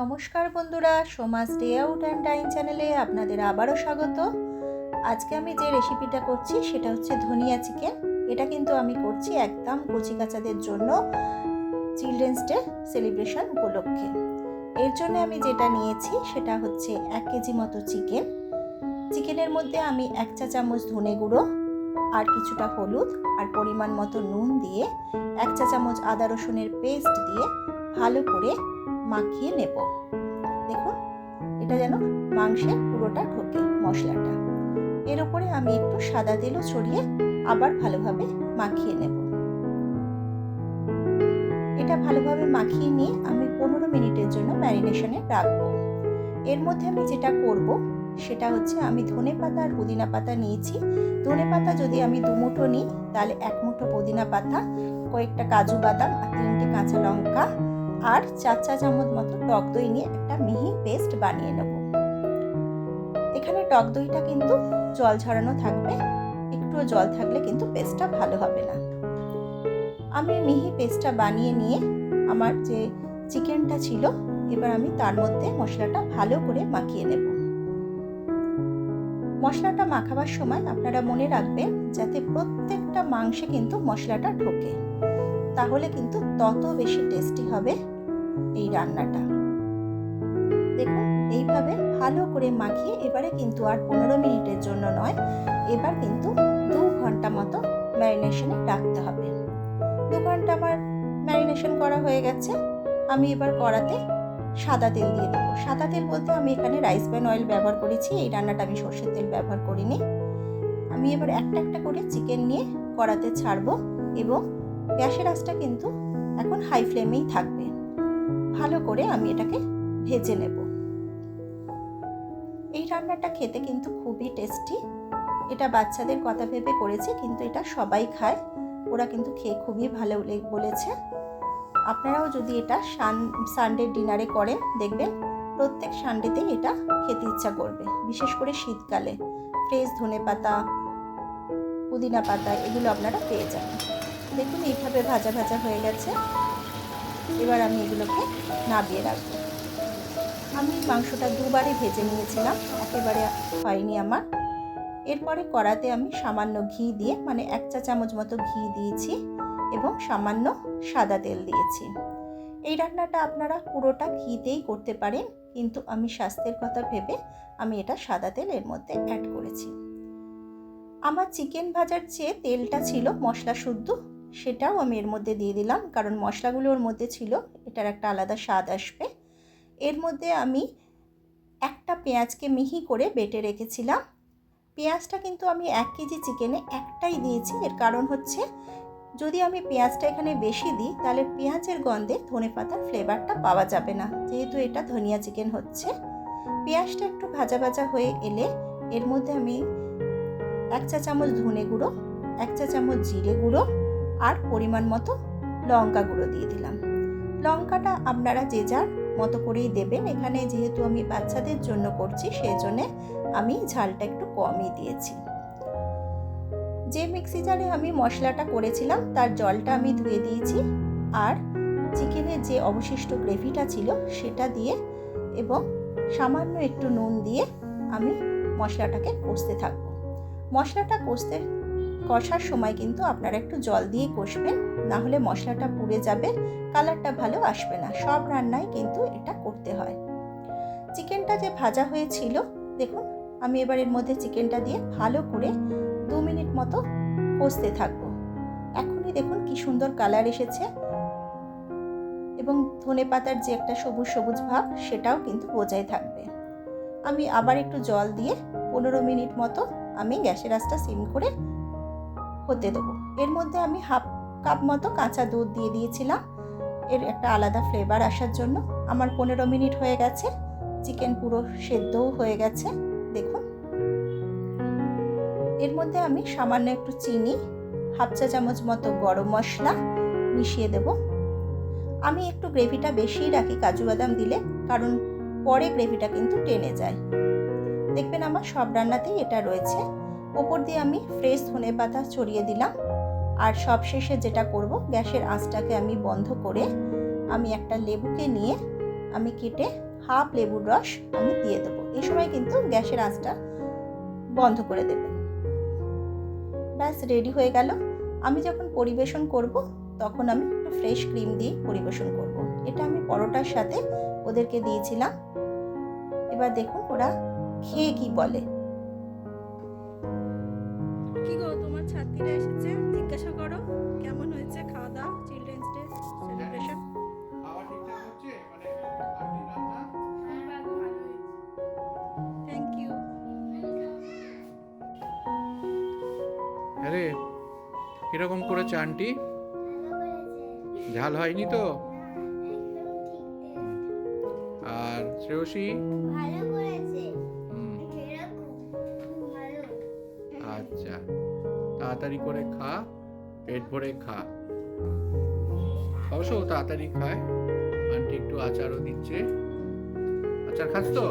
নমস্কার বন্ধুরা সমাজ ডে আউট অ্যান্ড ডাইন চ্যানেলে আপনাদের আবারও স্বাগত। আজকে আমি যে রেসিপিটা করছি সেটা হচ্ছে ধনিয়া চিকেন। এটা কিন্তু আমি করছি একদম কচি কাচাদের জন্য চিলড্রেন্স ডে সেলিব্রেশন উপলক্ষে। এর জন্য আমি যেটা নিয়েছি সেটা হচ্ছে এক কেজি মতো চিকেন। চিকেনের মধ্যে আমি এক চা চামচ ধনে গুঁড়ো আর কিছুটা হলুদ আর পরিমাণ মতো নুন দিয়ে এক চা চামচ আদা রসুনের পেস্ট দিয়ে ভালো করে মাখিয়ে নেব। দেখুন, এটা যেন মাংসে পুরোটা ঢোকে মশলাটা। এর উপরে আমি একটু সাদা তেলও ছড়িয়ে আবার ভালোভাবে মাখিয়ে নেব। এটা ভালোভাবে মাখিয়ে নিয়ে আমি পনেরো মিনিটের জন্য ম্যারিনেশনে রাখব। এর মধ্যে আমি যেটা করব, সেটা হচ্ছে আমি ধনে পাতা আর পুদিনা পাতা নিয়েছি। ধনে পাতা যদি আমি দুমুঠো নিই, তাহলে এক মুঠো পুদিনা পাতা, কয়েকটা কাজু বাদাম আর তিনটে কাঁচা লঙ্কা আর চার চা চামচ মতো টক দই নিয়ে একটা মিহি পেস্ট বানিয়ে নেব। এখানে টক দইটা কিন্তু জল ঝরানো থাকবে, একটুও জল থাকলে কিন্তু পেস্টটা ভালো হবে না। আমি মিহি পেস্টটা বানিয়ে নিয়ে আমার যে চিকেনটা ছিল, এবার আমি তার মধ্যে মশলাটা ভালো করে মাখিয়ে নেব। মশলাটা মাখাবার সময় আপনারা মনে রাখবেন যাতে প্রত্যেকটা মাংসে কিন্তু মশলাটা ঢোকে, তাহলে কিন্তু তত বেশি টেস্টি হবে। এই রান্নাটা। দেখুন, এইভাবে ভালো করে মাখিয়ে এবারে কিন্তু আর পনেরো মিনিটের জন্য নয়, এবার কিন্তু দু ঘণ্টা মতো ম্যারিনেশনে রাখতে হবে। দু ঘণ্টা আমার ম্যারিনেশন করা হয়ে গেছে। আমি এবার কড়াতে সাদা তেল দিয়ে দেবো। সাদা তেল বলতে আমি এখানে রাইস ব্যান অয়েল ব্যবহার করেছি, এই রান্নাটা আমি সর্ষের তেল ব্যবহার করিনি। আমি এবার একটা একটা করে চিকেন নিয়ে কড়াতে ছাড়বো এবং গ্যাসের আঁচটা কিন্তু এখন হাই ফ্লেমেই থাকবে। ভালো করে আমি এটাকে ভেজে নেব। এই রান্নাটা খেতে কিন্তু খুবই টেস্টি। এটা বাচ্চাদের কথা ভেবে করেছি, কিন্তু এটা সবাই খায়। ওরা কিন্তু খেয়ে খুবই ভালো বলেছে। আপনারাও যদি এটা সান, সানডে ডিনারে করেন, দেখবেন প্রত্যেক সানডেতেই এটা খেতে ইচ্ছা করবে। বিশেষ করে শীতকালে। ফ্রেশ ধনে পাতা, পুদিনা পাতা, এগুলো আপনারা পেয়ে যাবেন। দেখুন এইভাবে ভাজা ভাজা হয়ে গেছে। এবার আমি এগুলোকে নাবিয়ে রাখব। আমি মাংসটা দুবারে ভেজে নিয়েছিলাম, একেবারে হয়নি আমার। এরপরে কড়াতে আমি সামান্য ঘি দিয়ে মানে এক চা চামচ মতো ঘি দিয়েছি এবং সামান্য সাদা তেল দিয়েছি। এই রান্নাটা আপনারা পুরোটা ঘিতেই করতে পারেন, কিন্তু আমি স্বাস্থ্যের কথা ভেবে আমি এটা সাদা তেল এর মধ্যে অ্যাড করেছি। আমার চিকেন ভাজার চেয়ে তেলটা ছিল মশলা শুদ্ধ সেটাও আমি এর মধ্যে দিয়ে দিলাম, কারণ মশলাগুলো ওর মধ্যে ছিল, এটার একটা আলাদা স্বাদ আসবে। এর মধ্যে আমি একটা পেঁয়াজকে মিহি করে বেটে রেখেছিলাম। পেঁয়াজটা কিন্তু আমি এক কেজি চিকেনে একটাই দিয়েছি, এর কারণ হচ্ছে যদি আমি পেঁয়াজটা এখানে বেশি দিই, তাহলে পেঁয়াজের গন্ধে ধনে পাতার ফ্লেভারটা পাওয়া যাবে না, যেহেতু এটা ধনিয়া চিকেন হচ্ছে। পেঁয়াজটা একটু ভাজা ভাজা হয়ে এলে এর মধ্যে আমি এক চা চামচ ধনে গুঁড়ো, এক চা চামচ জিরে গুঁড়ো আর পরিমাণ মতো লঙ্কা গুঁড়ো দিয়ে দিলাম। লঙ্কাটা আপনারা যে যার মতো করেই দেবেন। এখানে যেহেতু আমি বাচ্চাদের জন্য করছি সেই জন্যে আমি ঝালটা একটু কমই দিয়েছি। যে মিক্সি জারে আমি মশলাটা করেছিলাম, তার জলটা আমি ধুয়ে দিয়েছি আর চিকেনের যে অবশিষ্ট গ্রেভিটা ছিল, সেটা দিয়ে এবং সামান্য একটু নুন দিয়ে আমি মশলাটাকে কষতে থাকব। মশলাটা কষতে কষার সময় কিন্তু আপনারা একটু জল দিয়ে কষবেন না হলে মশলাটা পুড়ে যাবে, কালারটা ভালো আসবে না। সব রান্নায় কিন্তু এটা করতে হয়। চিকেনটা যে ভাজা হয়েছিল, দেখুন, আমি এবার এর মধ্যে চিকেনটা দিয়ে ভালো করে দু মিনিট মতো কষতে থাকব। এখনই দেখুন কি সুন্দর কালার এসেছে। এবং ধনে পাতার যে একটা সবুজ সবুজ ভাব, সেটাও কিন্তু বজায় থাকবে। আমি আবার একটু জল দিয়ে পনেরো মিনিট মতো আমি গ্যাসের আঁচটা সিম করে হতে দেবো। এর মধ্যে আমি হাফ কাপ মতো কাঁচা দুধ দিয়ে দিয়েছিলাম। এর একটা আলাদা ফ্লেভার আসার জন্য। আমার পনেরো মিনিট হয়ে গেছে। চিকেন পুরো সেদ্ধও হয়ে গেছে। দেখুন। এর মধ্যে আমি সামান্য একটু চিনি, হাফ চা চামচ মতো গরম মশলা মিশিয়ে দেব। আমি একটু গ্রেভিটা বেশিই রাখি কাজু বাদাম দিলে, কারণ পরে গ্রেভিটা কিন্তু টেনে যায়। দেখবেন আমার সব রান্নাতেই এটা রয়েছে। ওপর দিয়ে আমি ফ্রেশ ধনে পাতা ছড়িয়ে দিলাম। আর সবশেষে যেটা করব, গ্যাসের আঁচটাকে আমি বন্ধ করে আমি একটা লেবুকে নিয়ে আমি কেটে হাফ লেবুর রস আমি দিয়ে দেবো। এই সময় কিন্তু গ্যাসের আঁচটা বন্ধ করে দেবে। ব্যাস, রেডি হয়ে গেল। আমি যখন পরিবেশন করব, তখন আমি একটু ফ্রেশ ক্রিম দিয়ে পরিবেশন করব। এটা আমি পরোটার সাথে ওদেরকে দিয়েছিলাম। এবার দেখুন ওরা খেয়ে কি বলে। তোমার ছাত্রীরা এসেছে। জিজ্ঞাসা করো কেমন হয়েছে খাওয়া দাওয়া চিলড্রেন্স ডে সেলিব্রেশন মানে আরে কীরকম করেছে আন্টি? ঝাল হয়নি তো? আর শ্রেয়সী? ভালো করেছে। হুম, এরকম ভালো। আচ্ছা। তাড়াতাড়ি করে খা, পেট ভরে খা। অবশ্য তাড়াতাড়ি খায়। আন্টি একটু আচারও দিচ্ছে। আচার খাস তো